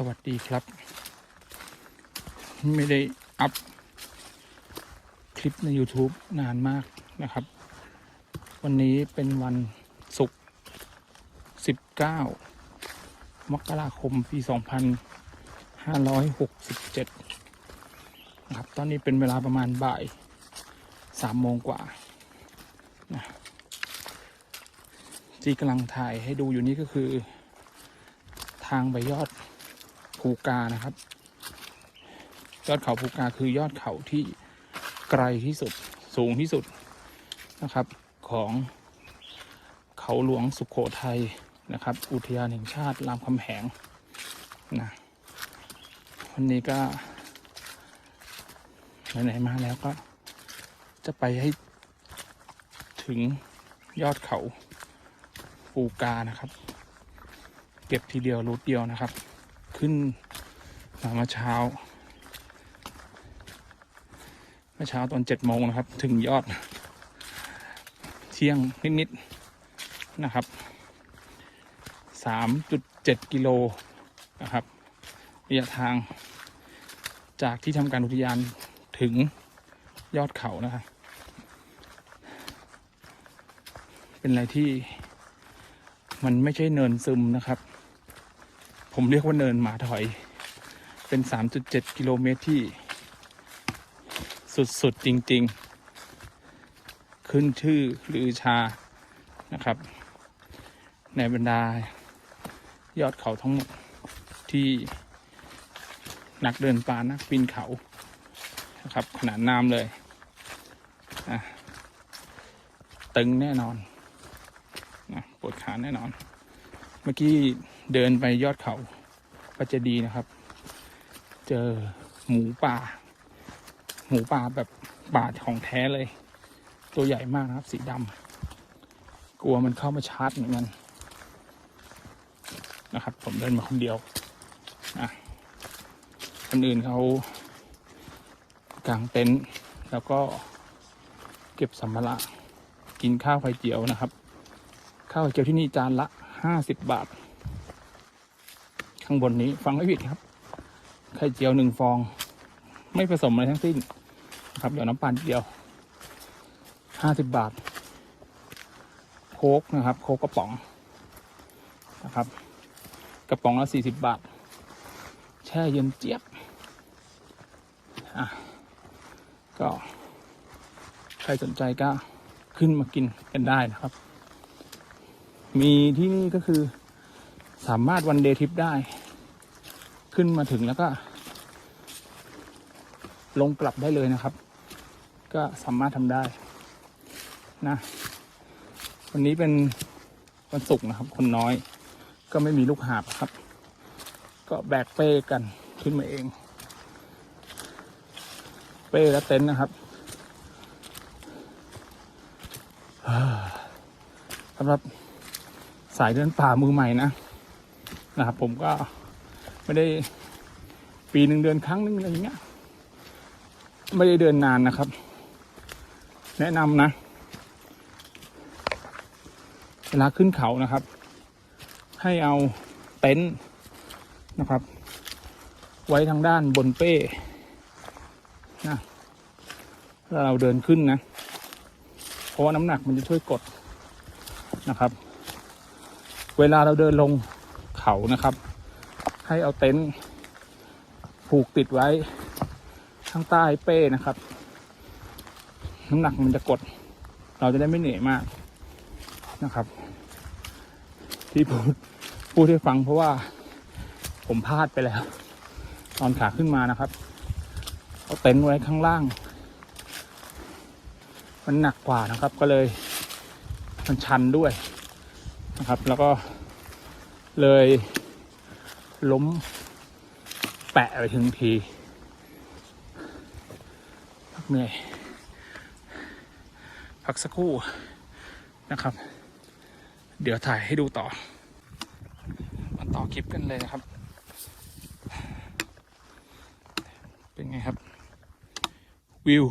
สวัสดีครับ ไม่ได้อัพคลิปใน YouTube นานมากนะครับ วันนี้เป็นวันศุกร์19 มกราคม ปี 2567 นะครับ ตอนนี้เป็นเวลาประมาณบ่ายสามโมงกว่านะที่กำลังถ่ายให้ดูอยู่นี่ก็คือทางไปยอด ภูกานะครับ ยอดเขาภูกาคือยอดเขาที่ไกลที่สุดสูงที่สุดนะครับ ของเขาหลวงสุขโขทัยนะครับ อุทยานแห่งชาติรามคำแหงนะวันนี้ก็ไหนๆมาแล้วก็จะไปให้ถึงยอดเขาภูกานะครับ เก็บทีเดียวรูทเดียวนะครับ ขึ้นมาเมื่อเช้า เมื่อเช้าตอนเจ็ดโมงนะครับ ถึงยอด เที่ยงนิดๆนะครับสามจุดเจ็ดกิโลนะครับระยะทางจากที่ทำการอุทยานถึงยอดเขานะครับ เป็นอะไรที่มันไม่ใช่เนินซึมนะครับ ผมเรียกว่าเนินหมาถอย เป็น 3.7 กิโลเมตรที่ สุด ๆ จริง ๆ ขึ้นชื่อหรือชานะครับ ในบรรดายอดเขาทั้งหมดที่นักเดินป่านักปีนเขานะครับ ขนาดน้ำเลยตึงแน่นอนนะปวดขาแน่นอน เมื่อกี้ เดินไปยอดเขาปัจจดีนะครับ เจอหมูป่า หมูป่าแบบป่าของแท้เลย ตัวใหญ่มากนะครับ สีดำกลัวมันเข้ามาชาร์จเหมือนกันนะครับ ผมเดินมาคนเดียวนะคนอื่นเขากางเต็นท์แล้วก็เก็บสัมภาระกินข้าวไข่เจียวนะครับ ข้าวไข่เจียวที่นี่จานละห้าสิบบาท ข้างบนนี้ฟังไม่ผิดครับ ไข่เจียวหนึ่งฟอง ไม่ผสมอะไรทั้งสิ้นนะครับเดี๋ยวน้ำปั่นเดียวห้าสิบบาท โคกนะครับ โคกกระป๋องนะครับ กระป๋องละสี่สิบบาท แช่เย็นเจี๊ยบอะก็ใครสนใจก็ขึ้นมากินกันได้นะครับ มีที่นี่ก็คือ สามารถวันเดย์ทริปได้ ขึ้นมาถึงแล้วก็ ลงกลับได้เลยนะครับ ก็สามารถทำได้นะวันนี้เป็นวันศุกร์นะครับ คนน้อย ก็ไม่มีลูกหาบครับ ก็แบกเป้กันขึ้นมาเอง เป้และเต็นท์นะครับสำหรับสายเดินป่ามือใหม่นะ นะครับ ผมก็ไม่ได้ปีหนึ่งเดือนครั้งหนึงอะไรอย่างเงี้ย ไม่ได้เดินนานนะครับ แนะนำนะ เวลาขึ้นเขานะครับ ให้เอาเต็นท์นะครับ ไว้ทางด้านบนเป้นะแล้วเราเดินขึ้นนะ เพราะว่าน้ำหนักมันจะช่วยกดนะครับ เวลาเราเดินลง เขานะครับ ให้เอาเต็นท์ผูกติดไว้ข้างใต้เป้นะครับ น้ำหนักมันจะกด เราจะได้ไม่เหนื่อยมากนะครับ ที่พูดพูดให้ฟังเพราะว่าผมพลาดไปแล้ว ตอนขาขึ้นมานะครับ เอาเต็นท์ไว้ข้างล่าง มันหนักกว่านะครับก็เลย มันชันด้วยนะครับ แล้วก็ เลย ล้ม แปะไปถึงทีพักเหนื่อย พักสักครู่นะครับ เดี๋ยวถ่ายให้ดูต่อมาต่อคลิปกันเลยนะครับ เป็นไงครับ วิว